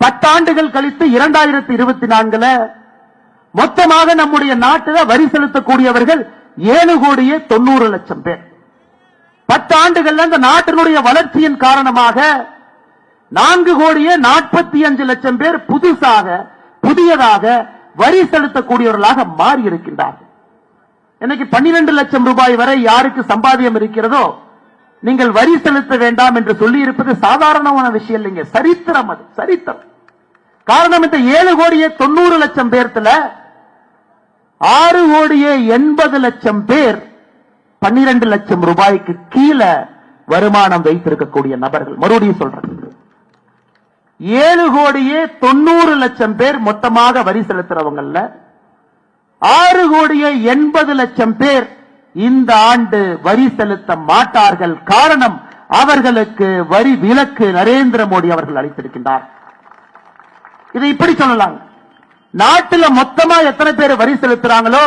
பத்தாண்டுகள் கழித்து இரண்டாயிரத்தி இருபத்தி நான்குல மொத்தமாக நம்முடைய நாட்டில் வரி செலுத்தக்கூடியவர்கள் ஏழு கோடியே தொண்ணூறு லட்சம் பேர். பத்தாண்டுகள்ல அந்த நாட்டினுடைய வளர்ச்சியின் காரணமாக நான்கு கோடியே நாற்பத்தி அஞ்சு லட்சம் பேர் புதுசாக புதியதாக வரி செலுத்தக்கூடியவர்களாக மாறி இருக்கின்றார்கள் இன்னைக்கு பன்னிரண்டு லட்சம் ரூபாய் வரை யாருக்கு சம்பாதியம் இருக்கிறதோ நீங்கள் வரி செலுத்த வேண்டாம் என்று சொல்லி இருப்பது சாதாரணமான விஷயம் இல்லைங்க. சரித்திரம் அது சரித்திரம். காரணம் இந்த ஏழு கோடியே தொண்ணூறு லட்சம் பேர்த்துல ஆறு கோடியே எண்பது லட்சம் பேர் பன்னிரண்டு லட்சம் ரூபாய்க்கு கீழே வருமானம் வைத்திருக்கக்கூடிய நபர்கள். மறுபடியும் சொல்றேன். ஏழு கோடியே தொண்ணூறு லட்சம் பேர் மொத்தமாக வரி செலுத்துறவங்கல்ல. ஆறு கோடியே எண்பது லட்சம் பேர் இந்த ஆண்டு வரி செலுத்த மாட்டார்கள். காரணம் அவர்களுக்கு வரி விலக்கு நரேந்திர மோடி அவர்கள் அளித்திருக்கின்றார். இதை இப்படி சொல்லலாம். நாட்டுல மொத்தமா எத்தனை பேர் வரி செலுத்துறாங்களோ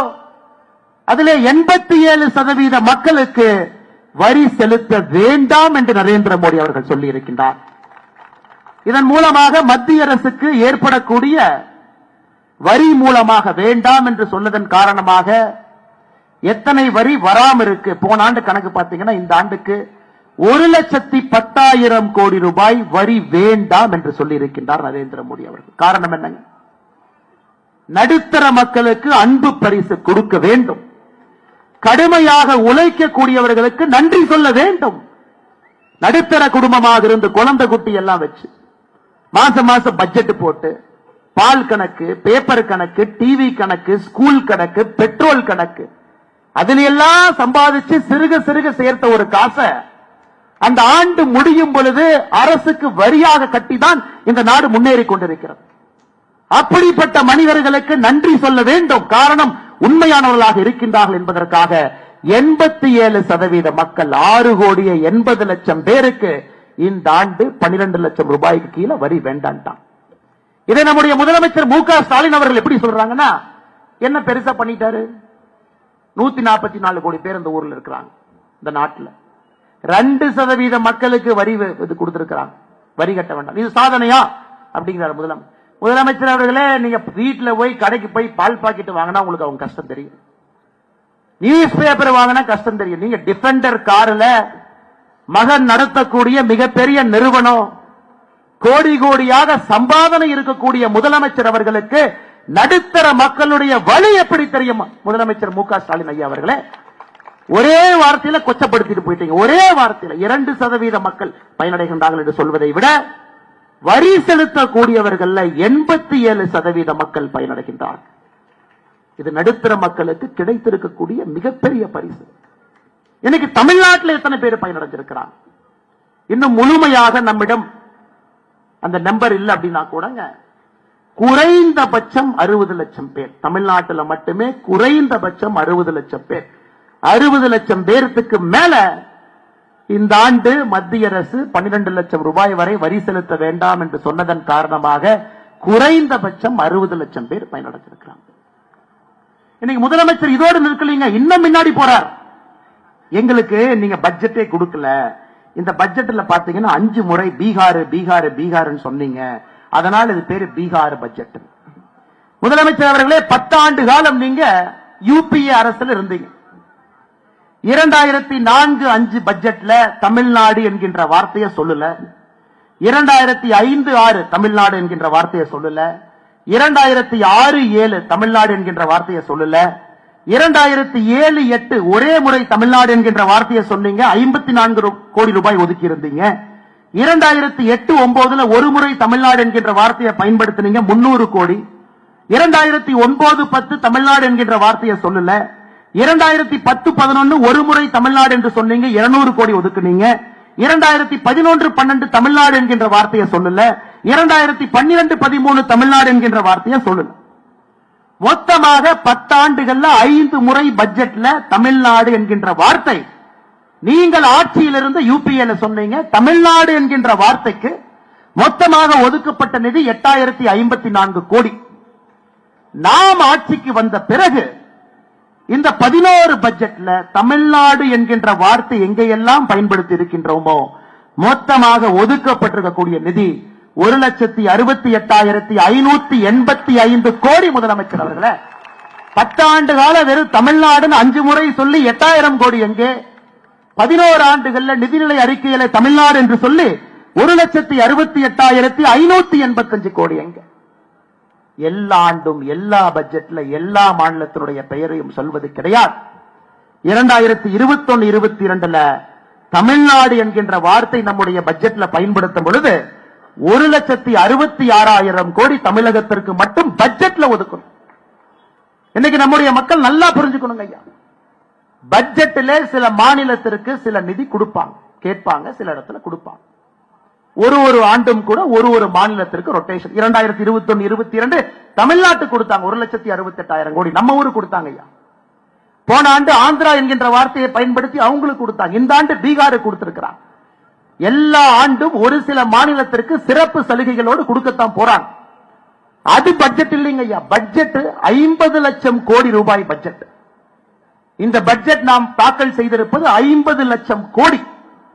அதுல எண்பத்தி ஏழு சதவீத மக்களுக்கு வரி செலுத்த வேண்டாம் என்று நரேந்திர மோடி அவர்கள் சொல்லி இருக்கின்றார் இதன் மூலமாக மத்திய அரசுக்கு ஏற்படக்கூடிய வரி மூலமாக வேண்டாம் என்று சொன்னதன் காரணமாக எத்தனை வரி வராம இருக்கு? போன ஆண்டு கணக்கு பார்த்தீங்கன்னா இந்த ஆண்டுக்கு ஒரு லட்சத்தி பத்தாயிரம் கோடி ரூபாய் வரி வேண்டாம் என்று சொல்லி இருக்கின்றார் நரேந்திர மோடி அவர்கள். காரணம் என்னங்க? நடுத்தர மக்களுக்கு அன்பு பரிசு கொடுக்க வேண்டும். கடுமையாக உழைக்கக்கூடியவர்களுக்கு நன்றி சொல்ல வேண்டும். நடுத்தர குடும்பமாக இருந்து குழந்தை குட்டி எல்லாம் வச்சு மாசம் மாசம் பட்ஜெட் போட்டு பால் கணக்கு பேப்பர் கணக்கு டிவி கணக்கு ஸ்கூல் கணக்கு பெட்ரோல் கணக்கு அதுல எல்லாம் சம்பாதிச்சு சிறுக சிறுக சேர்த்த ஒரு காசை அந்த ஆண்டு முடியும் பொழுது அரசுக்கு வரியாக கட்டிதான் இந்த நாடு முன்னேறி கொண்டிருக்கிறது. அப்படிப்பட்ட மனிதர்களுக்கு நன்றி சொல்ல வேண்டும். காரணம் உண்மையானவர்களாக இருக்கின்றார்கள் என்பதற்காக எண்பத்தி ஏழு சதவீத மக்கள் ஆறு கோடியே எண்பது லட்சம் பேருக்கு இந்த ஆண்டு பனிரெண்டு லட்சம் ரூபாய்க்கு கீழே வரி வேண்டான்ட்டான். இதை நம்முடைய முதலமைச்சர் மு க ஸ்டாலின் அவர்கள் எப்படி சொல்றாங்கன்னா என்ன பெருசா பண்ணிட்டாரு? நூத்தி நாற்பத்தி நாலு கோடி பேர் இந்த ஊர்ல இருக்கிறாங்க இந்த நாட்டுல. ரெண்டு சதவீத மக்களுக்கு வரி இது கொடுத்திருக்கிறாங்க. வரி கட்ட வேண்டாம். இது சாதனையா? அப்படிங்கிறார் முதலமைச்சர் முதலமைச்சர் அவர்களே நீங்க வீட்டுல போய் கடைக்கு போய் பால் பாக்கெட் வாங்கினா உங்களுக்கு அவங்க கஷ்டம் தெரியும். நியூஸ் பேப்பர் வாங்கினா கஷ்டம் தெரியும். நீங்க டிஃபெண்டர் கார்ல மகன் நடத்தக்கூடிய மிகப்பெரிய நிறுவனம் கோடி கோடியாக சம்பாதனை இருக்கக்கூடிய முதலமைச்சர் அவர்களுக்கு நடுத்தர மக்களுடைய வழி எப்படி தெரியும்? முதலமைச்சர் மு க ஸ்டாலின் ஐயா அவர்களே ஒரே வார்த்தையில கொச்சப்படுத்திட்டு போயிட்டீங்க. ஒரே வார்த்தையில இரண்டு சதவீத மக்கள் பயனடைகின்றார்கள் என்று சொல்வதை விட வரி செலுத்தக்கூடியவர்கள்ல எண்பத்தி ஏழு சதவீத மக்கள் பயனடைகின்றார்கள். இது நடுத்தர மக்களுக்கு கிடைத்திருக்கக்கூடிய மிகப்பெரிய பரிசு. இன்னைக்கு தமிழ்நாட்டில் எத்தனை பேர் பயனடைஞ்சிருக்கிறாங்க? இன்னும் முழுமையாக நம்மிடம் அந்த நம்பர் இல்ல அப்படின்னா கூடங்க குறைந்தபட்சம் அறுபது லட்சம் பேர். தமிழ்நாட்டில் மட்டுமே குறைந்தபட்சம் அறுபது லட்சம் பேர். அறுபது லட்சம் பேர்த்துக்கு மேல இந்த ஆண்டு மத்திய அரசு 12 லட்சம் ரூபாய் வரை வரி செலுத்த வேண்டாம் என்று சொன்னதன் காரணமாக குறைந்தபட்சம் அறுபது லட்சம் பேர் பயனடைஞ்சிருக்கிறாங்க இன்னைக்கு முதலமைச்சர் இதோடு நிற்கலீங்க இன்னும் முன்னாடி போறார். எங்களுக்கு நீங்க பட்ஜெட்டே கொடுக்கல. இந்த பட்ஜெட்ல பாத்தீங்கன்னா அஞ்சு முறை பீகார் பீகார் பீகார்னு சொன்னீங்க. அதனால இது பேரு பீகார் பட்ஜெட் முதலமைச்சர் அவர்களே பத்தாண்டு காலம் நீங்க யூபிஏ அரசுல இருந்தீங்க. இரண்டாயிரத்தி நான்கு அஞ்சு பட்ஜெட்ல தமிழ்நாடு என்கின்ற வார்த்தையை சொல்லல. இரண்டாயிரத்தி ஐந்து ஆறு தமிழ்நாடு என்கின்ற வார்த்தையை சொல்லல. இரண்டாயிரத்தி ஆறு ஏழு தமிழ்நாடு என்கின்ற வார்த்தையை சொல்லல. இரண்டாயிரத்தி ஏழு எட்டு ஒரே முறை தமிழ்நாடு என்கின்ற வார்த்தையை சொன்னீங்க. ஐம்பத்தி நான்கு கோடி ரூபாய் ஒதுக்கி இருந்தீங்க. இரண்டாயிரத்தி எட்டு ஒன்பதுல ஒரு முறை தமிழ்நாடு என்கின்ற வார்த்தையை பயன்படுத்தினீங்க. முன்னூறு கோடி. இரண்டாயிரத்தி ஒன்பது பத்து தமிழ்நாடு என்கின்ற வார்த்தையை சொல்லல. இரண்டாயிரத்தி பத்து பதினொன்னு ஒரு முறை தமிழ்நாடு என்று சொன்னீங்க இருநூறு கோடி ஒதுக்குனீங்க. இரண்டாயிரத்தி பதினொன்று பன்னெண்டு தமிழ்நாடு என்கின்ற வார்த்தையை சொல்லல. இரண்டாயிரத்தி பன்னிரண்டு பதிமூணு தமிழ்நாடு என்கின்ற வார்த்தையை சொல்லல. மொத்தமாக பத்தாண்டுகள்ல ஐந்து முறை பட்ஜெட்ல தமிழ்நாடு என்கின்ற வார்த்தை. நீங்கள் ஆட்சியில் இருந்த யூபிஏல சொன்னீங்க தமிழ்நாடு என்கின்ற வார்த்தைக்கு மொத்தமாக ஒதுக்கப்பட்ட நிதி எட்டாயிரத்தி ஐம்பத்தி நான்கு கோடி. நாம் ஆட்சிக்கு வந்த பிறகு இந்த பதினோரு பட்ஜெட்ல தமிழ்நாடு என்கின்ற வார்த்தை எங்கெல்லாம் பயன்படுத்தி இருக்கின்றோமோ மொத்தமாக ஒதுக்கப்பட்டிருக்கக்கூடிய நிதி ஒரு லட்சத்தி அறுபத்தி எட்டாயிரத்தி ஐநூத்தி எண்பத்தி ஐந்து கோடி முதலமைச்சர் அவர்களை. பத்தாண்டு கால வெறும் தமிழ்நாடுன்னு அஞ்சு முறை சொல்லி எட்டாயிரம் கோடி எங்கே? பதினோரு ஆண்டுகள்ல நிதிநிலை அறிக்கையில தமிழ்நாடு என்று சொல்லி ஒரு லட்சத்தி அறுபத்தி எட்டாயிரத்தி ஐநூத்தி எண்பத்தி அஞ்சு கோடி எங்கே? எல்லா ஆண்டும் எல்லா பட்ஜெட்ல எல்லா மாநிலத்தினுடைய பெயரையும் சொல்வது கிடையாது. இரண்டாயிரத்தி இருபத்தி ஒன்னு இருபத்தி இரண்டுல தமிழ்நாடு என்கின்ற வார்த்தை நம்முடைய பட்ஜெட்ல பயன்படுத்தும் பொழுது ஒரு லட்சத்தி அறுபத்தி ஆறாயிரம் கோடி தமிழகத்திற்கு மட்டும் பட்ஜெட்ல ஒதுக்கணும். இன்னைக்கு நம்முடைய மக்கள் நல்லா புரிஞ்சுக்கணுங்க ஐயா. பட்ஜெட்டிலே சில மாநிலத்திற்கு சில நிதி கொடுப்பாங்க கேட்பாங்க சில இடத்துல கொடுப்பாங்க. ஒரு ஒரு ஆண்டும் கூட ஒரு ஒரு மாநிலத்திற்கு ரொட்டேஷன் இரண்டாயிரத்தி இருபத்தி ஒன்னு இருபத்தி இரண்டு தமிழ்நாட்டு கொடுத்தாங்க. ஒரு லட்சத்தி அறுபத்தி எட்டாயிரம் கோடி. நம்ம ஊருக்கு கொடுத்தாங்க ஐயா. போன ஆண்டு ஆந்திரா என்கின்ற வார்த்தையை பயன்படுத்தி அவங்களுக்கு கொடுத்தாங்க. இந்த ஆண்டு பீகாரு கொடுத்திருக்கிறாங்க. எல்லா ஆண்டும் ஒரு சில மாநிலத்திற்கு சிறப்பு சலுகைகளோடு கொடுக்கத்தான் போறாங்க. அது பட்ஜெட் இல்லைங்க ஐயா. பட்ஜெட் ஐம்பது லட்சம் கோடி ரூபாய் பட்ஜெட் இந்த பட்ஜெட் நாம் தாக்கல் செய்திருப்பது ஐம்பது லட்சம் கோடி.